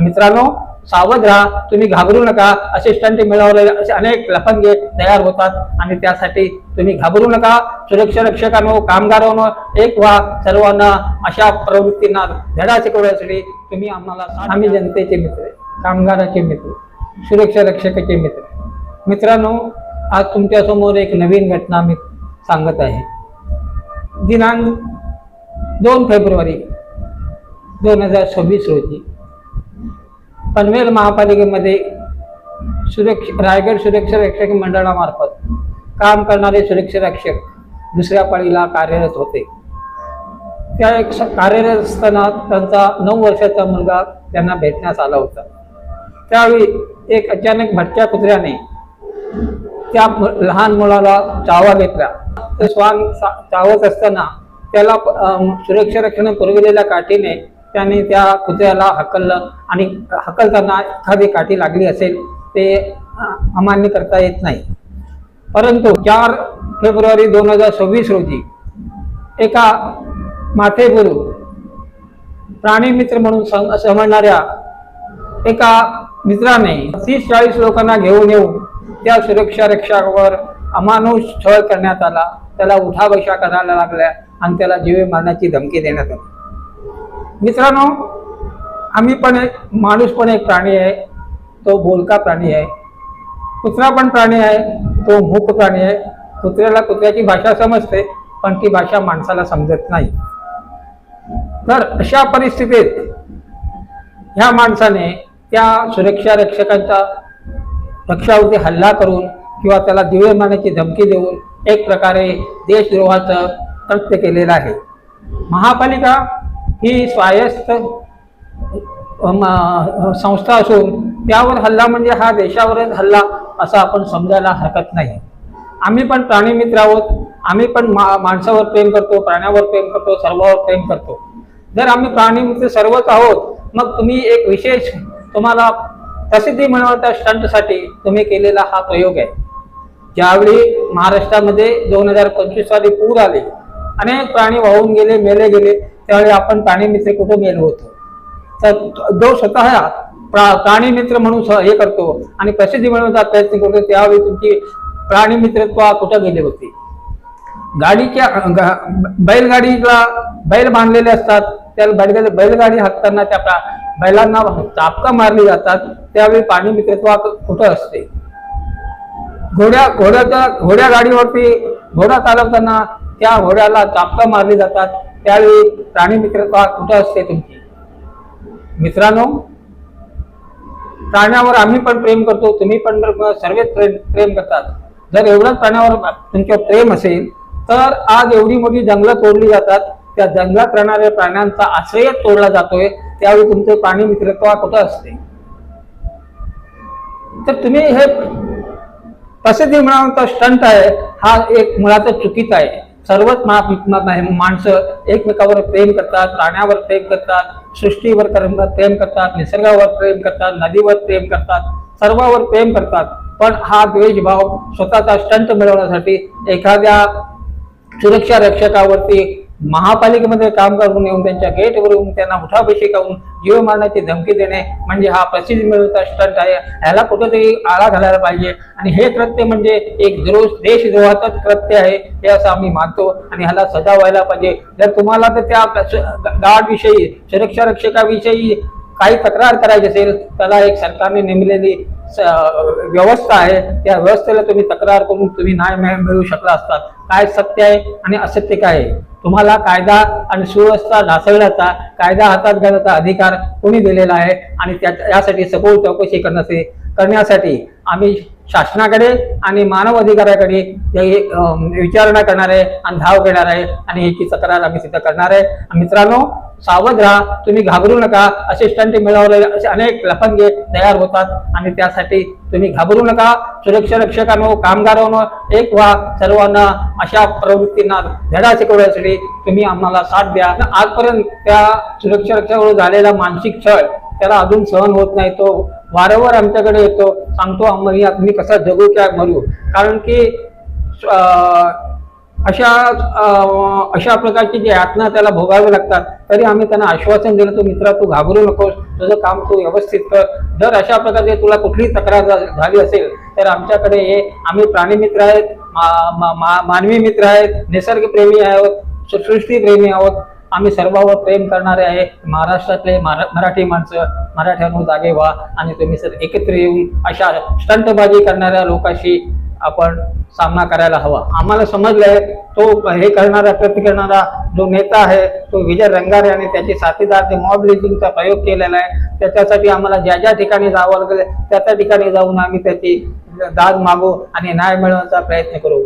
मित्रांनो सावध राहा तुम्ही घाबरू नका. असिस्टंट मिळवलेले असे अनेक लफंगे तयार होतात आणि त्यासाठी तुम्ही घाबरू नका. सुरक्षा रक्षकांनो कामगारांनो एक व्हा. सर्वांना अशा प्रवृत्तींना धडा शिकवण्यासाठी तुम्ही आम्हाला आम्ही जनतेचे मित्र कामगाराचे मित्र सुरक्षा रक्षकाचे मित्र. मित्रांनो आज तुमच्यासमोर एक नवीन घटना मी सांगत आहे. दिनांक दोन फेब्रुवारी दोन हजार सव्वीस रोजी पनवेल महापालिकेमध्ये सुरक्ष रायगड सुरक्षा रक्षक मंडळामार्फत काम करणारे सुरक्षा रक्षक दुसऱ्या पाळीला कार्यरत होते. त्या एक कार्यरत असताना त्यांचा नऊ वर्षाचा मुलगा त्यांना भेटण्यास आला होता. त्यावेळी एक अचानक भटक्या कुत्र्याने त्या मु- लहान मुलाला चावा घेतला. ते श्वान सा- चावत असताना त्याला सुरक्षा रक्षण पुरविलेल्या काठीने त्याने त्या कुत्र्याला हकललं आणि हकलताना एखादी काठी लागली असेल ते अमान्य करता येत नाही. परंतु चार फेब्रुवारी दोन हजार सव्वीस रोजी एका माथेगुरू प्राणी मित्र म्हणून सम- समजणाऱ्या एका मित्राने तीस चाळीस लोकांना घेऊन येऊन त्या सुरक्षा रक्षावर अमानुष छळ करण्यात आला. त्याला उठाबशा करायला लागल्या आणि त्याला जीवे मारण्याची धमकी देण्यात आली. मित्रांनो आम्ही पण एक माणूस पण एक प्राणी आहे. तो बोलका प्राणी आहे. कुत्रा पण प्राणी आहे. तो मूक प्राणी आहे. कुत्र्याला कुत्र्याची भाषा समजते पण ती भाषा माणसाला समजत नाही. तर अशा परिस्थितीत ह्या माणसाने त्या सुरक्षा रक्षकांचा रक्षावरती हल्ला करून किंवा त्याला दिवे मारण्याची धमकी देऊन एक प्रकारे देशद्रोहाचं कृत्य केलेलं आहे. महापालिका ही स्वायत्त संस्था असून त्यावर हल्ला म्हणजे हा देशावरच हल्ला असं आपण समजायला हरकत नाही. आम्ही पण प्राणी मित्र आहोत आम्ही पण मा माणसावर प्रेम करतो प्राण्यावर प्रेम करतो सर्वावर प्रेम करतो. जर आम्ही प्राणी मित्र सर्वच आहोत मग तुम्ही एक विशेष तुम्हाला प्रसिद्धी मिळवता स्टंटसाठी तुम्ही केलेला हा प्रयोग आहे. ज्यावेळी महाराष्ट्रामध्ये दोन हजार पंचवीस साली पूर आले अनेक प्राणी वाहून गेले मेले गेले त्यावेळी आपण प्राणी मित्र कुठे गेलो होतो? तर जो स्वतः प्राणी मित्र म्हणून हे करतो आणि प्रसिद्धी मिळवण्याचा प्रयत्न करतो त्यावेळी तुमची प्राणी मित्रत्व कुठं गेले होते? गाडीच्या बैलगाडीला बैल बांधलेले असतात त्या बैलगाडी बैलगाडी हाकताना त्या बैलांना चापका मारली जातात त्यावेळी पाणी मित्रत्व कुठं असते? घोड्या घोड्याच्या घोड्या गाडीवरती घोडा चालवताना त्या घोड्याला चापका मारली जातात त्यावेळी प्राणी मित्रता कुठं असते तुमची? मित्रांनो प्राण्यावर आम्ही पण प्रेम करतो तुम्ही पण सर्वच प्रेम प्रेम करतात. जर एवढंच प्राण्यावर तुमचं प्रेम असेल तर आज एवढी मोठी जंगलं तोडली जातात. त्या जंगलात राहणाऱ्या प्राण्यांचा आश्रय तोडला जातोय. त्यावेळी तुमचे प्राणी मित्रत्व कुठं असते? तर तुम्ही हे प्रसिद्धी मिळवण्याचा स्टंट आहे हा एक मुळात चुकीचा आहे. सर्वच माप विकणार नाही. माणसं एकमेकावर प्रेम करतात प्राण्यावर प्रेम करतात सृष्टीवर प्रेम करतात निसर्गावर प्रेम करतात नदीवर प्रेम करतात सर्वावर प्रेम करतात. पण हा द्वेषभाव स्वतःचा स्टंट मिळवण्यासाठी एखाद्या सुरक्षा रक्षकावरती महापालिकेमध्ये काम करून येऊन त्यांच्या गेटवर येऊन त्यांना उठाबशी करून जीव मारण्याची धमकी देणे म्हणजे हा प्रसिद्ध मिळवता स्टंट आहे. ह्याला कुठेतरी आळा घालायला पाहिजे. आणि हे कृत्य म्हणजे एक द्रोष देशद्रोहाचंच कृत्य आहे हे असं आम्ही मानतो. आणि ह्याला सजा व्हायला पाहिजे. जर तुम्हाला तर त्या गार्डविषयी सुरक्षा रक्षकाविषयी काही तक्रार करायची असेल त्याला एक सरकारने नेमलेली व्यवस्था आहे. त्या व्यवस्थेला तुम्ही तक्रार करून तुम्ही न्याय मिळू शकला असतात काय सत्य आहे आणि असत्य काय आहे? तुम्हाला कायदा आणि सुव्यवस्था ढासळण्याचा कायदा हातात घेण्याचा अधिकार कोणी दिलेला आहे? आणि त्या यासाठी सखोल चौकशी करण्याचे करण्यासाठी आम्ही शासनाकडे आणि मानव अधिकाऱ्याकडे विचारणा करणार आहे आणि धाव घेणार आहे आणि ह्याची तक्रार आम्ही सिद्ध करणार आहे. मित्रांनो सावध राहा तुम्ही घाबरू नका. असिस्टंट मिळवलेले असे अनेक लफंगे तयार होतात आणि त्यासाठी तुम्ही घाबरू नका. सुरक्षा रक्षकांनो कामगारांनो एक व्हा सर्वांना अशा प्रवृत्तींना धडा शिकवण्यासाठी तुम्ही आम्हाला साथ द्या. आजपर्यंत त्या सुरक्षा रक्षकावर झालेला मानसिक छळ त्याला अजून सहन होत नाही. तो वारंवार आमच्याकडे येतो सांगतो आम्ही तुम्ही कसा जगू क्या मरू कारण की अशा अशा प्रकारची जी यातना त्याला भोगावे लागतात तरी आम्ही त्यांना आश्वासन दिलं तू मित्रा तू घाबरू नकोस. तुझं काम तू व्यवस्थित कर. जर अशा प्रकारे तुला कुठली तक्रार झाली असेल तर आमच्याकडे हे आम्ही प्राणी मित्र आहेत मा- मा- मानवी मित्र आहेत निसर्गप्रेमी आहोत सृ- सृष्टीप्रेमी आहोत. आम्ही सर्वांवर प्रेम करणारे आहे. महाराष्ट्रातले मरा- मराठी माणसं मराठ्यांनो जागे व्हा आणि तुम्ही सर एकत्र येऊन अशा स्टंटबाजी करणाऱ्या लोकांशी आपण सामना करायला हवा. आम्हाला समजलंय तो हे करणारा कृती करणारा जो नेता आहे तो विजय रंगारे आणि त्याचे साथीदार ते मॉब लिजिंगचा प्रयोग केलेला आहे त्याच्यासाठी आम्हाला ज्या ज्या ठिकाणी जावं लागेल त्या त्या ठिकाणी जाऊन आम्ही त्याची दाद मागू आणि न्याय मिळवण्याचा प्रयत्न करू.